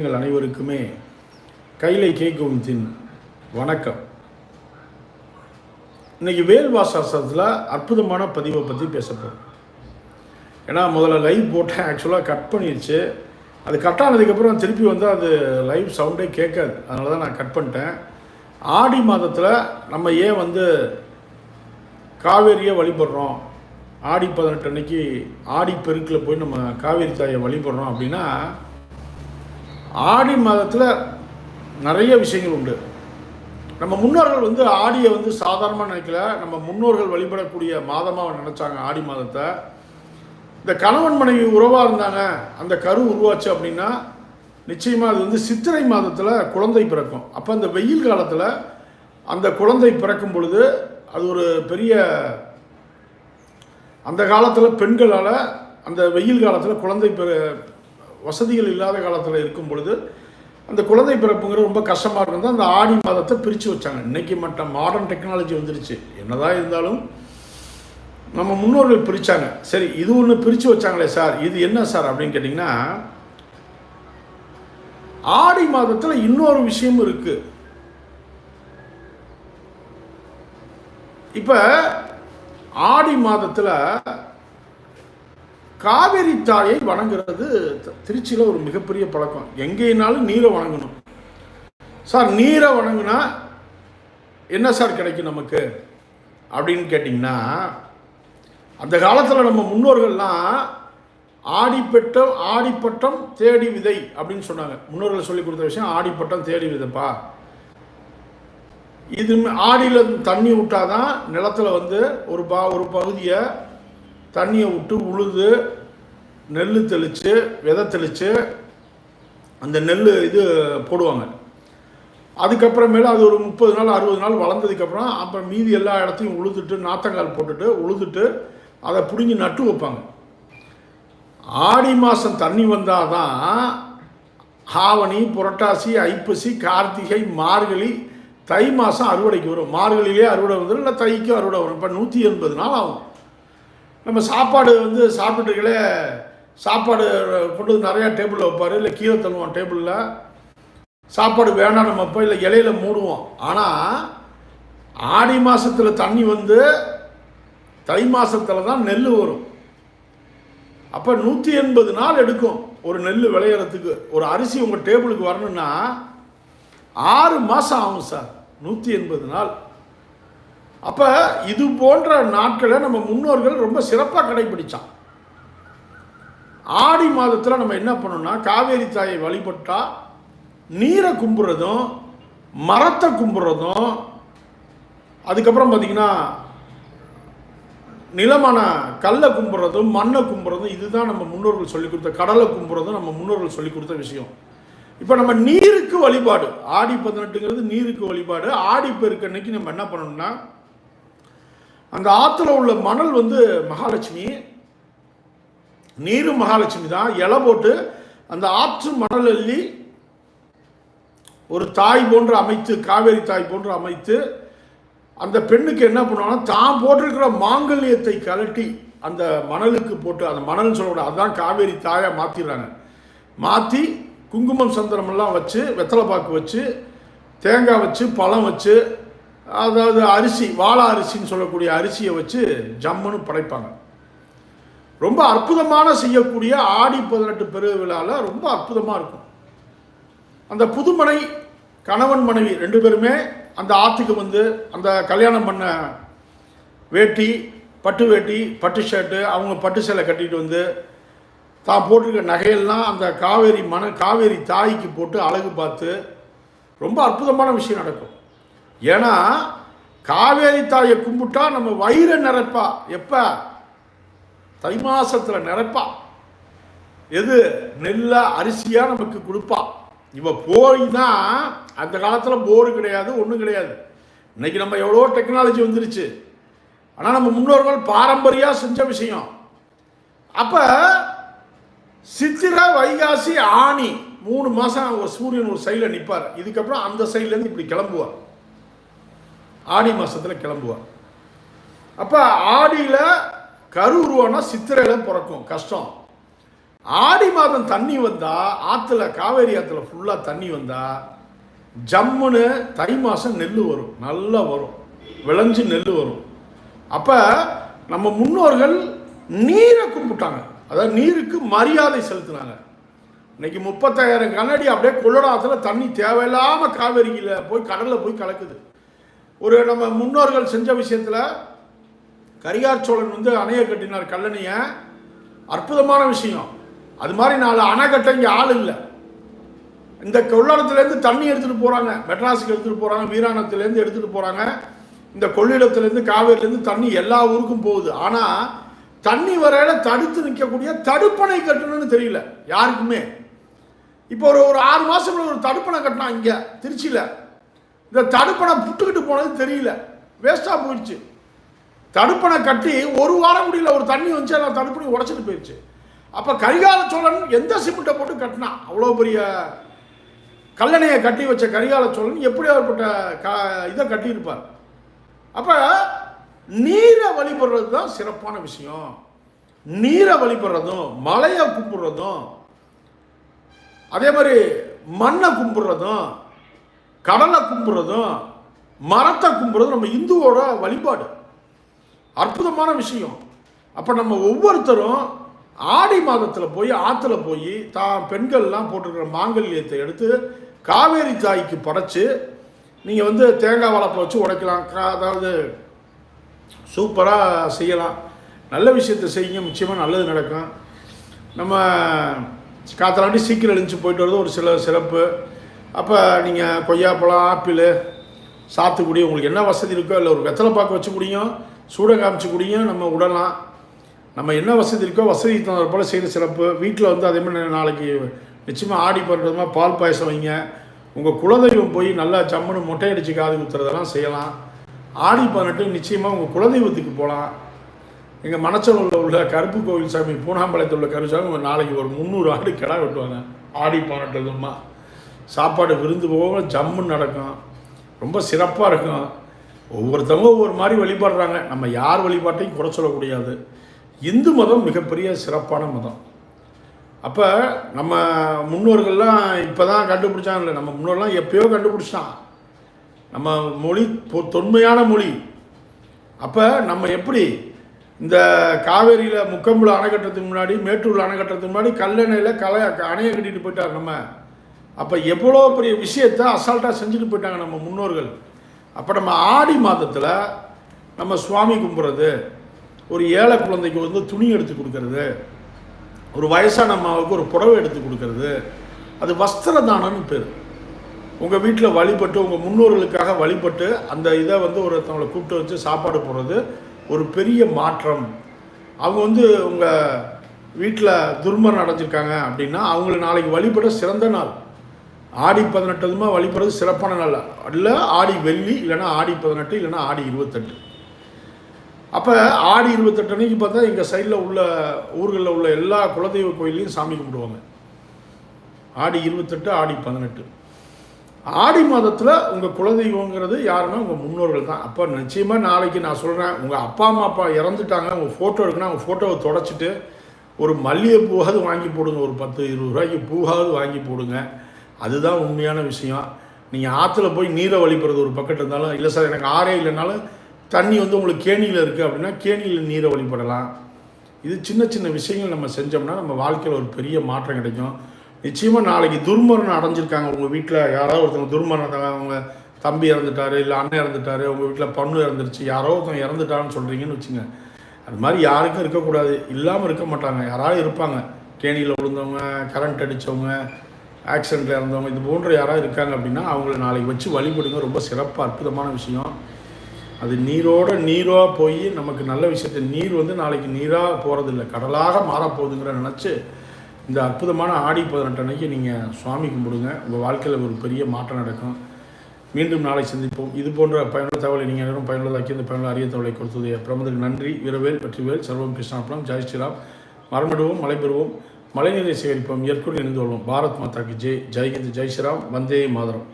எங்கள் அனைவருக்குமே கைலை கே கோவிந்தின் வணக்கம். இன்னைக்கு வேல் வாசாஸ்திரத்தில் அற்புதமான பதிவை பற்றி பேசப்போம் ஏன்னா முதல்ல லைவ் போட்டேன் ஆக்சுவலாக கட் பண்ணிடுச்சு அது கட் ஆனதுக்கப்புறம் திருப்பி வந்து அது லைவ் சவுண்டே கேட்காது. அதனால தான் நான் கட் பண்ணிட்டேன். ஆடி மாதத்தில் நம்ம ஏன் வந்து காவேரியை வழிபடுறோம்? ஆடி பதினெட்டு அன்னைக்கு ஆடி பெருக்கில் போய் நம்ம காவேரி தாயை வழிபடுறோம் அப்படின்னா ஆடி மாதத்தில் நிறைய விஷயங்கள் உண்டு. நம்ம முன்னோர்கள் வந்து ஆடியை வந்து சாதாரணமாக நினைக்கல. நம்ம முன்னோர்கள் வழிபடக்கூடிய மாதமாக நினச்சாங்க ஆடி மாதத்தை. இந்த கணவன் மனைவி உறவாக இருந்தாங்க. அந்த கரு உருவாச்சு அப்படின்னா நிச்சயமாக அது வந்து சித்திரை மாதத்தில் குழந்தை பிறக்கும். அப்போ அந்த வெயில் காலத்தில் அந்த குழந்தை பிறக்கும் பொழுது அது ஒரு பெரிய அந்த காலத்தில் பெண்களால் அந்த வெயில் காலத்தில் குழந்தை பிற வசதிகள் இல்லாத காலத்தில் இருக்கும் பொழுது அந்த குழந்தை பிறப்புங்கிற ரொம்ப கஷ்டமாக இருந்தால் அந்த ஆடி மாதத்தை பிரித்து வச்சாங்க. இன்றைக்கி மட்டும் மாடர்ன் டெக்னாலஜி வந்துருச்சு. என்னதான் இருந்தாலும் நம்ம முன்னோர்கள் பிரித்தாங்க சரி இது ஒன்று பிரித்து வச்சாங்களே சார் இது என்ன சார் அப்படின்னு கேட்டிங்கன்னா ஆடி மாதத்தில் இன்னொரு விஷயம் இருக்குது இப்போ ஆடி மாதத்தில் காவேரி தாயை வணங்குறது த- திருச்சியில் ஒரு மிகப்பெரிய பழக்கம். எங்கேனாலும் நீரை வணங்கணும். சார் நீரை வணங்குனா என்ன சார் கிடைக்கும் நமக்கு? அப்படின்னு கேட்டிங்கன்னா அந்த காலத்தில் நம்ம முன்னோர்கள்லாம் ஆடிப்பட்டம் ஆடிப்பட்டம் தேடி விதை அப்படின்னு சொன்னாங்க. முன்னோர்கள் சொல்லி கொடுத்த விஷயம் ஆடிப்பட்டம் தேடி விதைப்பா. இது ஆடியில் தண்ணி விட்டாதான் நிலத்துல வந்து ஒரு பா ஒரு பகுதியை தண்ணியை விட்டு உழுது நெல் தெளித்து விதை தெளித்து அந்த நெல் இது போடுவாங்க. அதுக்கப்புறமேல அது ஒரு முப்பது நாள் அறுபது நாள் வளர்ந்ததுக்கப்புறம் அப்புறம் மீதி எல்லா இடத்தையும் உழுதுட்டு நாத்தங்கால் போட்டுட்டு உழுதுட்டு அதை பிடுங்கி நட்டு வைப்பாங்க. ஆடி மாதம் தண்ணி வந்தால் தான் ஆவணி புரட்டாசி ஐப்பசி கார்த்திகை மார்கழி தை மாதம் அறுவடைக்கு வரும். மார்கழிலே அறுவடை வந்துடும் இல்லை தைக்கும் அறுவடை வரும். இப்போ நூற்றி எண்பது நாள் ஆகும். நம்ம சாப்பாடு வந்து சாப்பிட்டுருக்கலே சாப்பாடு கொண்டு வந்து நிறையா டேபிளில் வைப்பார் இல்லை கீழே தள்ளுவோம் டேபிளில் சாப்பாடு வேணாம் நம்ம போய் இல்லை இலையில மூடுவோம். ஆனால் ஆடி மாதத்தில் தண்ணி வந்து தை மாதத்தில் தான் நெல் வரும். அப்போ நூற்றி எண்பது நாள் எடுக்கும் ஒரு நெல் விளையிறதுக்கு. ஒரு அரிசி உங்கள் டேபிளுக்கு வரணும்னா ஆறு மாதம் ஆகும் சார். நூற்றி எண்பது நாள். அப்போ இது போன்ற நாட்களை நம்ம முன்னோர்கள் ரொம்ப சிறப்பாக கடைபிடித்தான் ஆடி மாதத்தில் நம்ம என்ன பண்ணோம்னா காவேரி தாயை வழிபட்டால் நீரை கும்புறதும் மரத்தை கும்புறதும் அதுக்கப்புறம் பார்த்திங்கன்னா நிலமான கல்லை கும்புறதும் மண்ணை கும்புறதும் இதுதான் நம்ம முன்னோர்கள் சொல்லி கொடுத்த கடலை கும்புறதும் நம்ம முன்னோர்கள் சொல்லி கொடுத்த விஷயம். இப்போ நம்ம நீருக்கு வழிபாடு ஆடி பதினெட்டுங்கிறது நீருக்கு வழிபாடு ஆடி பெருக்கு அன்னைக்கு நம்ம என்ன பண்ணணும்னா அந்த ஆற்றுல உள்ள மணல் வந்து மகாலட்சுமி. நீரும் மகாலட்சுமி தான். இலை போட்டு அந்த ஆற்று மணல் அள்ளி ஒரு தாய் போன்று அமைத்து காவேரி தாய் போன்று அமைத்து அந்த பெண்ணுக்கு என்ன பண்ணுவாங்கன்னா தான் போட்டிருக்கிற மாங்கல்யத்தை கழட்டி அந்த மணலுக்கு போட்டு அந்த மணல்னு சொல்லக்கூடாது அதுதான் காவேரி தாயை மாற்றிடுறாங்க மாற்றி குங்குமம் சந்திரமெல்லாம் வச்சு வெத்தலை பாக்கு வச்சு தேங்காய் வச்சு பழம் வச்சு அதாவது அரிசி வாழை அரிசின்னு சொல்லக்கூடிய அரிசியை வச்சு ஜம்முன்னு படைப்பாங்க. ரொம்ப அற்புதமான செய்யக்கூடிய ஆடி பதினெட்டு பெருவிழாவில் ரொம்ப அற்புதமாக இருக்கும். அந்த புதுமனை கணவன் மனைவி ரெண்டு பேருமே அந்த ஆற்றுக்கு வந்து அந்த கல்யாணம் பண்ண வேட்டி பட்டு வேட்டி பட்டு ஷர்ட்டு அவங்க பட்டு சேலை கட்டிட்டு வந்து தான் போட்டிருக்க நகையெல்லாம் அந்த காவேரி மன காவேரி தாய்க்கு போட்டு அழகு பார்த்து ரொம்ப அற்புதமான விஷயம் நடக்கும். ஏன்னா காவேரி தாயை கும்பிட்டா நம்ம வயிறை நிரப்பா. எப்போ? தை மாசத்தில் நிரப்பா. எது? நெல்ல அரிசியா நமக்கு கொடுப்பா. இவ போய் தான் அந்த காலத்தில் போரு கிடையாது ஒன்றும் கிடையாது. இன்னைக்கு நம்ம எவ்வளோ டெக்னாலஜி வந்துருச்சு. ஆனால் நம்ம முன்னோர்கள் பாரம்பரியாக செஞ்ச விஷயம். அப்போ சித்திரை வைகாசி ஆணி மூணு மாதம் ஒரு சூரியன் ஒரு சைடில் நிற்பார் இதுக்கப்புறம் அந்த சைட்லேருந்து இப்படி கிளம்புவார். ஆடி மாதத்தில் கிளம்புவார் அப்போ ஆடியில் கரு உருவானா சித்திரையில் பிறக்கும் கஷ்டம். ஆடி மாதம் தண்ணி வந்தால் ஆற்றுல காவேரி ஆற்றுல ஃபுல்லாக தண்ணி வந்தால் ஜம்முன்னு தை மாதம் நெல் வரும் நல்லா வரும். விளைஞ்சு நெல் வரும். அப்போ நம்ம முன்னோர்கள் நீரை கும்பிட்டாங்க. அதாவது நீருக்கு மரியாதை செலுத்தினாங்க. இன்னைக்கு முப்பத்தாயிரம் கண்ணாடி அப்படியே கொள்ளடாத்துல தண்ணி தேவையில்லாமல் காவேரியில் போய் கடலில் போய் கலக்குது. ஒரு நம்ம முன்னோர்கள் செஞ்ச விஷயத்தில் கரிகார் சோழன் வந்து அணையை கட்டினார் கல்லணையை. அற்புதமான விஷயம். அது மாதிரி நாலு அணை கட்ட இங்கே ஆள் இல்லை. இந்த கொள்ளிடத்துலேருந்து தண்ணி எடுத்துகிட்டு போகிறாங்க மெட்ராஸுக்கு எடுத்துகிட்டு போகிறாங்க வீராணத்துலேருந்து எடுத்துகிட்டு போகிறாங்க இந்த கொள்ளிடத்துலேருந்து காவேரிலேருந்து தண்ணி எல்லா ஊருக்கும் போகுது. ஆனால் தண்ணி வரையில தடுத்து நிற்கக்கூடிய தடுப்பணை கட்டணும்னு தெரியல. யாருக்குமே. இப்போ ஒரு ஒரு ஆறு மாதம் ஒரு தடுப்பணை கட்டினா இங்கே திருச்சியில். இந்த தடுப்பணை புட்டுக்கிட்டு போனது தெரியல. வேஸ்ட்டாக போயிடுச்சு. தடுப்பணை கட்டி ஒரு வாரம் முடியல ஒரு தண்ணி வந்துச்சு அந்த தடுப்பணை உடச்சிட்டு போயிடுச்சு. அப்போ கரிகால சோழன் எந்த சிமெண்ட்டை போட்டு கட்டினா? அவ்வளோ பெரிய கல்லணையை கட்டி வச்ச கரிகால சோழன் எப்படி அவர்பட்ட க இதை கட்டியிருப்பார்? அப்போ நீரை வழிபடுறது தான் சிறப்பான விஷயம். நீரை வழிபடுறதும் மலையை கும்பிட்றதும் அதே மாதிரி மண்ணை கும்பிட்றதும் கடலை கும்புறதும் மரத்தை கும்புறதும் நம்ம இந்துவோட வழிபாடு. அற்புதமான விஷயம். அப்போ நம்ம ஒவ்வொருத்தரும் ஆடி மாதத்தில் போய் ஆற்றுல போய் தான் பெண்கள்லாம் போட்டிருக்கிற மாங்கல்யத்தை எடுத்து காவேரி தாய்க்கு படைச்சு நீங்கள் வந்து தேங்காய் வளப்பை வச்சு உடைக்கலாம். கா- அதாவது சூப்பராக செய்யலாம். நல்ல விஷயத்தை செய்யுங்க நிச்சயமாக நல்லது நடக்கும். நம்ம காத்தலாண்டி சீக்கிரம் எழுந்துச்சு போயிட்டு வரது ஒரு சில சிறப்பு. அப்போ நீங்கள் கொய்யாப்பழம் ஆப்பிள் சாத்துக்குடி உங்களுக்கு என்ன வசதி இருக்கோ இல்லை ஒரு வெத்தலை பாக்கு வச்சு குடியும் சூட காமிச்சு குடியும் நம்ம விடலாம் நம்ம என்ன வசதி இருக்கோ வசதி தகுந்த போல் செய்கிற சிறப்பு. வீட்டில் வந்து அதே மாதிரி நாளைக்கு நிச்சயமாக ஆடி பண்ணுறதுமா பால் பாயசம் வைங்க. உங்கள் குலதெய்வம் போய் நல்லா ஜம்முன்னு மொட்டை அடித்து காது குத்துறதெல்லாம் செய்யலாம். ஆடி பதினெட்டு நிச்சயமாக உங்கள் குலதெய்வத்துக்கு போகலாம் எங்கள் மணச்சலூரில் உள்ள கருப்பு கோவில் சாமி பூனாம்பாளையத்தில் உள்ள கருப்பு சாமி நாளைக்கு ஒரு முந்நூறு ஆடு கிடா வெட்டுவாங்க. ஆடி பதினெட்டுமா சாப்பாடு விருந்து போக ஜம்முன்னு நடக்கும். ரொம்ப சிறப்பாக இருக்கும். ஒவ்வொருத்தவங்க ஒவ்வொரு மாதிரி வழிபடுறாங்க. நம்ம யார் வழிபாட்டையும் குறை சொல்லக்கூடாது. இந்து மதம் மிகப்பெரிய சிறப்பான மதம். அப்போ நம்ம முன்னோர்கள்லாம் இப்போ தான் கண்டுபிடிச்சாங்க இல்லை நம்ம முன்னோர்கள்லாம் எப்பயோ கண்டுபிடிச்சான் நம்ம மொழி பொ- தொன்மையான மொழி. அப்போ நம்ம எப்படி இந்த காவேரியில் முக்கம்புல அணை கட்டுறதுக்கு முன்னாடி மேட்டூரில் அணை கட்டுறதுக்கு முன்னாடி கல்லணையில் கலை அணையை கட்டிட்டு போயிட்டார் நம்ம. அப்போ எவ்வளோ பெரிய விஷயத்தை அசால்ட்டாக செஞ்சுட்டு போயிட்டாங்க நம்ம முன்னோர்கள். அப்போ நம்ம ஆடி மாதத்தில் நம்ம சுவாமி கும்பிட்றது ஒரு ஏழை குழந்தைக்கு வந்து துணி எடுத்து கொடுக்கறது ஒரு வயசான அம்மாவுக்கு ஒரு புடவை எடுத்து கொடுக்கறது அது வஸ்திர தானம்னு பேர். உங்கள் வீட்டில் வழிபட்டு உங்கள் முன்னோர்களுக்காக வழிபட்டு அந்த இதை வந்து ஒருத்தவங்களை கூப்பிட்டு வச்சு சாப்பாடு போடுறது ஒரு பெரிய மாற்றம். அவங்க வந்து உங்கள் வீட்டில் துர்மரம் அடைஞ்சிருக்காங்க அப்படின்னா அவங்கள நாளைக்கு வழிபட சிறந்த நாள். ஆடி பதினெட்டுமா வழிபடுறது சிறப்பான நாள். இல்லை ஆடி வெள்ளி இல்லைன்னா ஆடி பதினெட்டு இல்லைன்னா ஆடி இருபத்தெட்டு. அப்போ ஆடி இருபத்தெட்டு அன்னைக்கு பார்த்தா எங்கள் சைடில் உள்ள ஊர்களில் உள்ள எல்லா குலதெய்வ கோயிலையும் சாமி கும்பிடுவாங்க. ஆடி இருபத்தெட்டு ஆடி பதினெட்டு. ஆடி மாதத்தில் உங்கள் குலதெய்வங்கிறது யாருன்னா உங்கள் முன்னோர்கள் தான். அப்போ நிச்சயமாக நாளைக்கு நான் சொல்கிறேன் உங்கள் அப்பா அம்மா அப்பா இறந்துட்டாங்க உங்கள் ஃபோட்டோ இருக்குன்னா அவங்க ஃபோட்டோவை தொடச்சிட்டு ஒரு மல்லிகை பூவாவது வாங்கி போடுங்க ஒரு பத்து இருபது ரூபாய்க்கு பூவாவது வாங்கி போடுங்க. அதுதான் உண்மையான விஷயம். நீங்கள் ஆற்றுல போய் நீரை வழிபடுறது ஒரு பக்கெட் இருந்தாலும் இல்லை சார் எனக்கு ஆறே இல்லைனாலும் தண்ணி வந்து உங்களுக்கு கேணியில் இருக்குது அப்படின்னா கேணியில் நீரை வழிபடலாம். இது சின்ன சின்ன விஷயங்கள் நம்ம செஞ்சோம்னா நம்ம வாழ்க்கையில் ஒரு பெரிய மாற்றம் கிடைக்கும். நிச்சயமாக நாளைக்கு துர்மரணம் அடைஞ்சிருக்காங்க. உங்கள் வீட்டில் யாராவது ஒருத்தவங்க துர்மரணம் அவங்க தம்பி இறந்துட்டாரு இல்லை அண்ணன் இறந்துட்டாரு உங்கள் வீட்டில் பொண்ணு இறந்துருச்சு யாரோ ஒருத்தவங்க இறந்துட்டான்னு சொல்கிறீங்கன்னு வச்சுங்க. அது மாதிரி யாருக்கும் இருக்கக்கூடாது. இல்லாமல் இருக்க மாட்டாங்க. யாராவது இருப்பாங்க. கேணியில் விழுந்தவங்க கரண்ட் அடித்தவங்க ஆக்சிடெண்ட்டில் இறந்தவங்க இது போன்ற யாராவது இருக்காங்க அப்படின்னா அவங்கள நாளைக்கு வச்சு வழிபடுங்க. ரொம்ப சிறப்பாக அற்புதமான விஷயம். அது நீரோட நீராக போய் நமக்கு நல்ல விஷயத்தை நீர் வந்து நாளைக்கு நீராக போகிறதில்ல கடலாக மாறப்போகுதுங்கிற நினச்சி இந்த அற்புதமான ஆடி பதினெட்டு அன்னைக்கு நீங்கள் சுவாமி கும்பிடுங்க. உங்கள் வாழ்க்கையில் ஒரு பெரிய மாற்றம் நடக்கும். மீண்டும் நாளை சந்திப்போம். இது போன்ற பயனுள்ள தகவலை நீங்கள் அனைவரும் பயனுள்ளதாக்கி இந்த பயனுள்ள அரிய தகவலை கொடுத்தது பிரமதற்கு நன்றி. வீரவேல் வெற்றிவேல் சர்வம் கிருஷ்ணாபுரம். ஜெய் ஸ்ரீராம். மரமிடுவோம் மழை பெறுவோம் மழைநீரை சேகரிப்போம் இயற்கையோடு இணைந்து கொள்வோம். பாரத் மாதாக்கு ஜெய். ஜெய்ஹிந்த் ஜெய் ஸ்ரீராம். வந்தே மாதரம்.